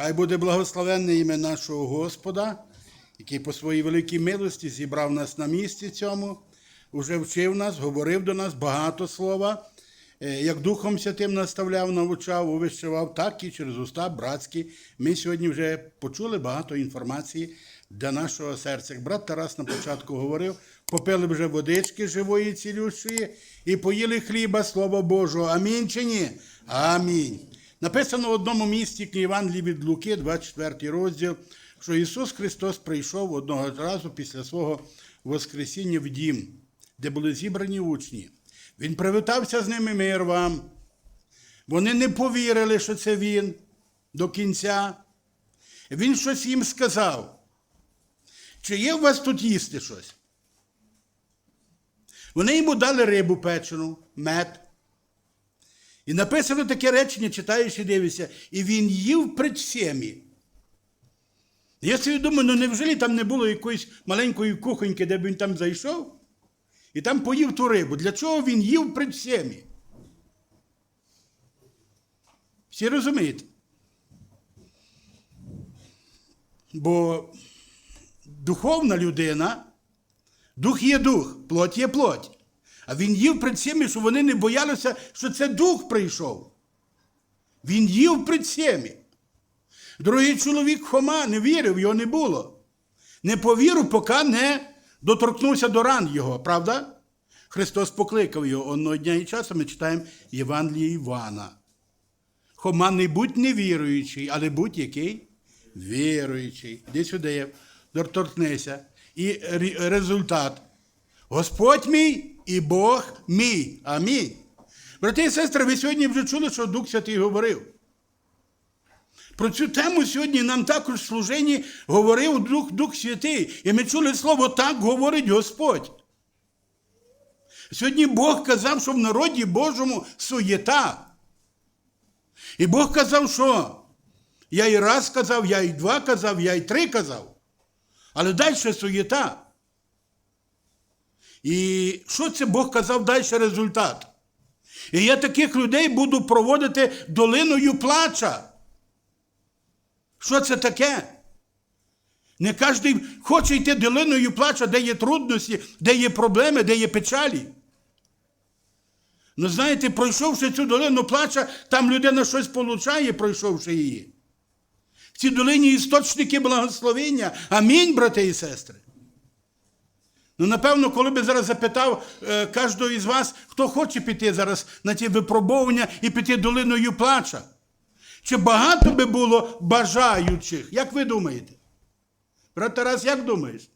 Хай буде благословенне ім'я нашого Господа, який по своїй великій милості зібрав нас на місці цьому, уже вчив нас, говорив до нас багато слова, Е, як Духом Святим наставляв, навчав, увищував, так і через уста братські. Ми сьогодні вже почули багато інформації для нашого серця. Як брат Тарас на початку говорив, попили вже водички живої цілющої і поїли хліба, Слова Божого. Амінь чи ні? Амінь. Написано в одному місці Євангелії від Луки, 24 розділ, що Ісус Христос прийшов одного разу після свого Воскресіння в дім, де були зібрані учні. Він привітався з ними мир вам. Вони не повірили, що це він до кінця. Він щось їм сказав. Чи є у вас тут їсти щось? Вони йому дали рибу печену, мед. І написано таке речення, читаєш і дивишся, і він їв пред всіми. Я собі думаю, ну невже там не було якоїсь маленької кухоньки, де б він там зайшов? І там поїв ту рибу. Для чого він їв пред всіми? Всі розумієте? Бо духовна людина, дух є дух, плоть є плоть. А він їв пред всіми, щоб вони не боялися, що це дух прийшов. Він їв пред всіми. Другий чоловік Хома не вірив, його не було. Не повірив, поки не доторкнувся до ран його, правда? Христос покликав його одного дня і часу ми читаємо Євангеліє Івана. Хома не будь невіруючий, але будь який віруючий. Іди сюди, доторкнися. І результат. Господь мій і Бог мій. Амінь. Брати і сестри, ви сьогодні вже чули, що Дух Святий говорив. Про цю тему сьогодні нам також в служенні говорив Дух, Дух Святий. І ми чули слово так говорить Господь. Сьогодні Бог казав, що в народі Божому суєта. І Бог казав, що я і раз казав, я і два казав, я і три казав. Але далі суєта. І що це Бог казав далі результат? І я таких людей буду проводити долиною плача. Що це таке? Не кожен хоче йти долиною плача, де є трудності, де є проблеми, де є печалі. Ну, знаєте, пройшовши цю долину плача, там людина щось получає, пройшовши її. В цій долині істочники благословення. Амінь, брати і сестри. Ну, напевно, коли би зараз запитав е, кожного із вас, хто хоче піти зараз на ті випробовування і піти долиною плача. Чи багато би було бажаючих? Як ви думаєте? Брат Тарас, як думаєш?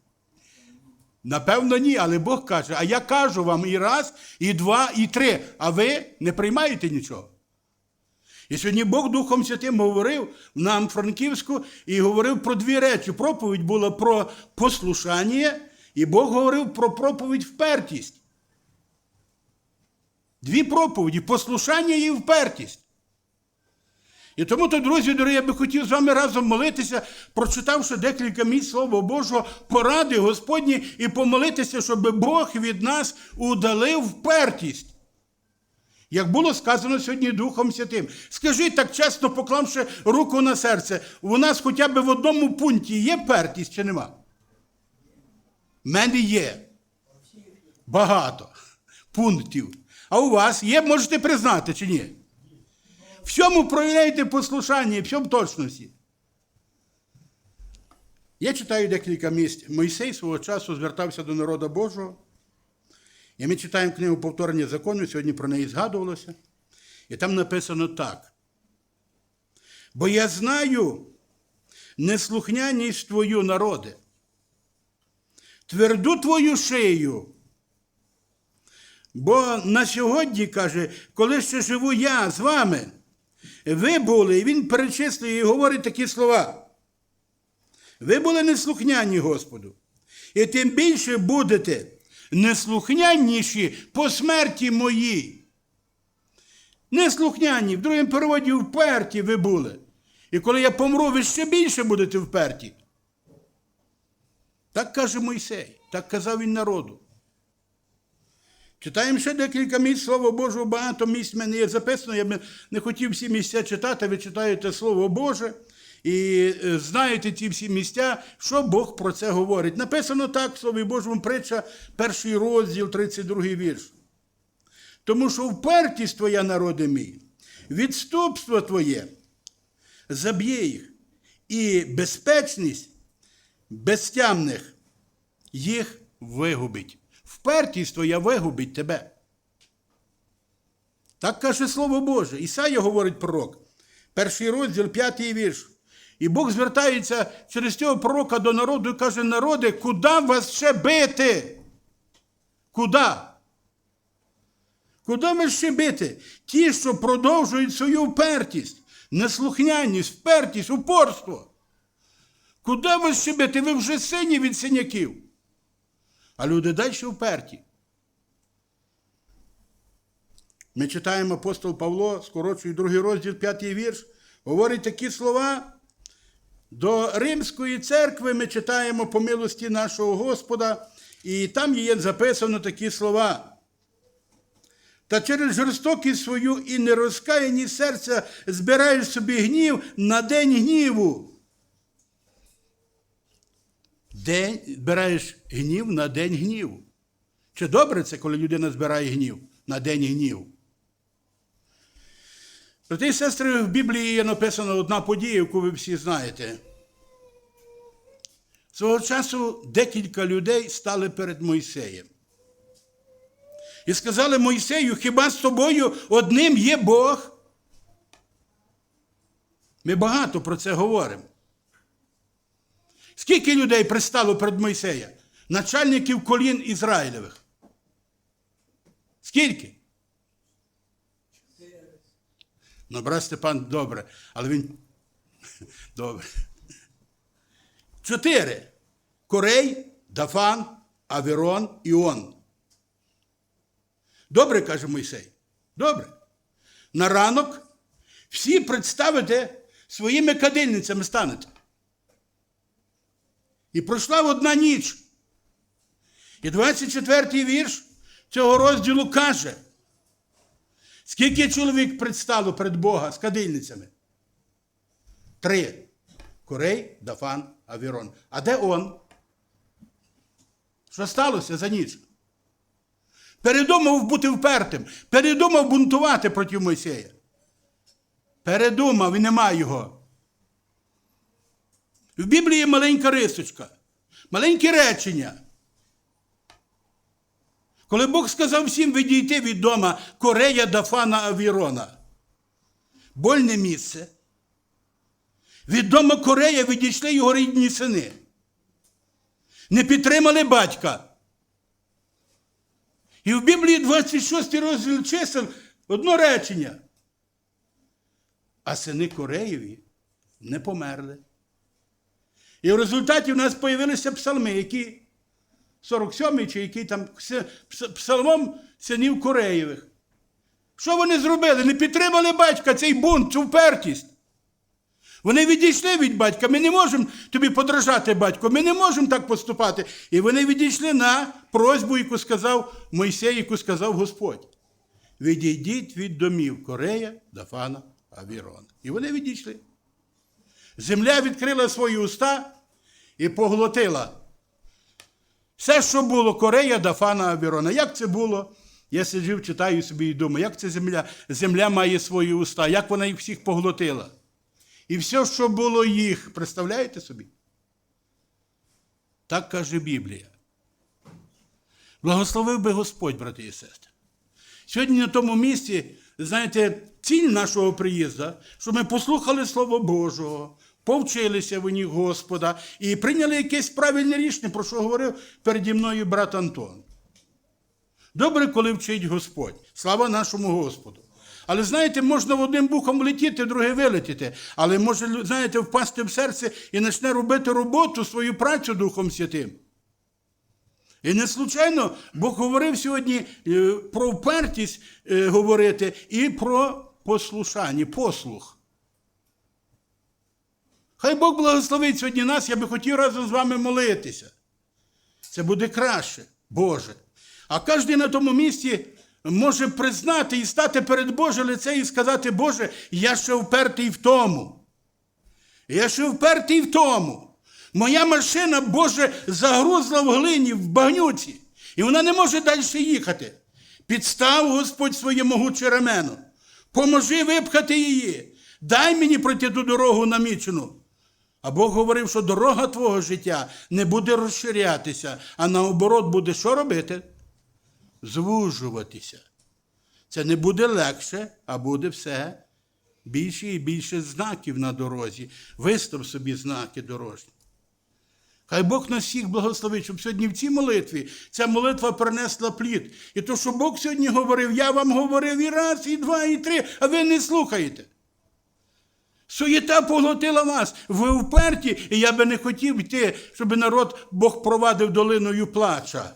Напевно, ні, але Бог каже, а я кажу вам і раз, і два, і три, а ви не приймаєте нічого. І сьогодні Бог Духом Святим говорив нам, Франківську, і говорив про дві речі. Проповідь була про послушання, і Бог говорив про проповідь впертість. Дві проповіді послушання і впертість. І тому, то, друзі, дорогі, я би хотів з вами разом молитися, прочитавши декілька місць Слова Божого, поради Господні і помолитися, щоб Бог від нас удалив впертість. Як було сказано сьогодні Духом Святим. Скажіть так чесно, поклавши руку на серце, у нас хоча б в одному пункті є пертість чи нема? В мене є. Багато пунктів. А у вас є, можете признати чи ні? Всьому проявляйте послушання, всьому точності. Я читаю декілька місць. Мойсей свого часу звертався до народу Божого. І ми читаємо книгу повторення закону, сьогодні про неї згадувалося. І там написано так. Бо я знаю неслухняність твою, народи, тверду твою шию. Бо на сьогодні, каже, коли ще живу я з вами, ви були, і він перечислює і говорить такі слова. Ви були неслухняні Господу. І тим більше будете неслухняніші по смерті моїй. Неслухняні, в другому переводі вперті ви були. І коли я помру, ви ще більше будете вперті. Так каже Мойсей, так казав він народу. Читаємо ще декілька місць Слова Божого, багато місць в мене є записано. Я б не хотів всі місця читати, ви читаєте Слово Боже. І е, знаєте ті всі місця, що Бог про це говорить. Написано так в Слові Божому притча, перший розділ, 32 вірш. Тому що впертість твоя, народи мій, відступство твоє заб'є їх, і безпечність безтямних їх вигубить. Впертість твоя вигубить тебе. Так каже Слово Боже. Ісая говорить пророк. Перший розділ, п'ятий вірш. І Бог звертається через цього пророка до народу і каже: народи, куди вас ще бити? Куди? Куди ви ще бити? Ті, що продовжують свою впертість, неслухняність, впертість, упорство. Куди ви ще бити? Ви вже сині від синяків. А люди далі вперті. Ми читаємо апостол Павло, скорочує другий розділ, п'ятий вірш, говорить такі слова. До Римської церкви ми читаємо по милості нашого Господа, і там є записано такі слова. Та через жорстокість свою і нерозкаяність серця збираєш собі гнів на день гніву. День, збираєш гнів на день гніву. Чи добре це, коли людина збирає гнів на день гніву? Брати і сестри, в Біблії є написана одна подія, яку ви всі знаєте. Свого часу декілька людей стали перед Мойсеєм. І сказали Мойсею, хіба з тобою одним є Бог? Ми багато про це говоримо. Скільки людей пристало перед Мойсея? Начальників колін Ізраїлевих. Скільки? Ну, брат Степан добре, але він. Добре. Чотири. Корей, Дафан, Авірон, Іон. Добре, каже Мойсей. Добре. На ранок всі представите своїми кадильницями станете. І пройшла одна ніч. І 24-й вірш цього розділу каже, скільки чоловік предстало перед Бога з кадильницями? Три. Корей, Дафан, Авірон. А де он? Що сталося за ніч? Передумав бути впертим, передумав бунтувати проти Мойсея. Передумав і нема його. В Біблії є маленька рисочка, маленьке речення. Коли Бог сказав всім відійти від дома Корея, Дафана, Авірона, больне місце. Від дома Корея відійшли його рідні сини. Не підтримали батька. І в Біблії 26 розділ чисел одно речення. А сини Кореєві не померли. І в результаті в нас з'явилися псалми, які 47-й чи який там псалмом синів Кореєвих. Що вони зробили? Не підтримали батька цей бунт, цю впертість. Вони відійшли від батька. Ми не можемо тобі подражати батько, ми не можемо так поступати. І вони відійшли на просьбу, яку сказав Мойсей, яку сказав Господь. Відійдіть від домів Корея, Дафана, Авірона. І вони відійшли. Земля відкрила свої уста і поглотила. Все, що було Корея, Дафана, Авірона. Як це було? Я сиджив, читаю собі і думаю, як це земля? Земля має свої уста, як вона їх всіх поглотила. І все, що було їх, представляєте собі? Так каже Біблія. Благословив би Господь, брати і сестри. Сьогодні на тому місці, знаєте, ціль нашого приїзду, що ми послухали Слово Божого, повчилися в ній Господа і прийняли якесь правильне рішення, про що говорив переді мною брат Антон. Добре, коли вчить Господь. Слава нашому Господу. Але знаєте, можна одним бухом летіти, друге вилетіти. Але може, знаєте, впасти в серце і почне робити роботу, свою працю Духом Святим. І не случайно Бог говорив сьогодні е, про впертість е, говорити і про послушання, послух. Хай Бог благословить сьогодні нас, я би хотів разом з вами молитися. Це буде краще, Боже. А кожен на тому місці може признати і стати перед Боже лице і сказати, Боже, я ще впертий в тому. Я ще впертий в тому. Моя машина, Боже, загрузла в глині, в багнюці, і вона не може далі їхати. Підстав Господь своє могуче ремено. Поможи випхати її. Дай мені пройти ту дорогу намічену. А Бог говорив, що дорога твого життя не буде розширятися, а наоборот буде що робити? Звужуватися. Це не буде легше, а буде все більше і більше знаків на дорозі. Вистав собі знаки дорожні. Хай Бог нас всіх благословить, щоб сьогодні в цій молитві ця молитва принесла плід. І то, що Бог сьогодні говорив, я вам говорив і раз, і два, і три, а ви не слухаєте. Суєта поглотила вас, ви вперті, і я би не хотів йти, щоб народ Бог провадив долиною плача.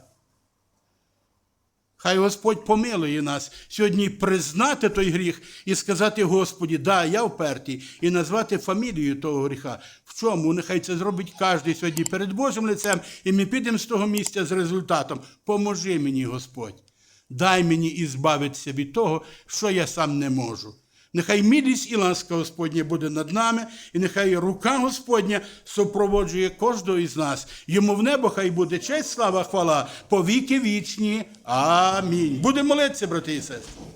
Хай Господь помилує нас сьогодні признати той гріх і сказати Господі, да, я впертий, і назвати фамілію того гріха. В чому? Нехай це зробить кожен сьогодні перед Божим лицем, і ми підемо з того місця з результатом. Поможи мені, Господь. Дай мені і збавитися від того, що я сам не можу. Нехай милість і ласка Господня буде над нами, і нехай рука Господня супроводжує кожного із нас. Йому в небо хай буде честь, слава, хвала, по віки вічні. Амінь. Будемо молитися, брати і сестри.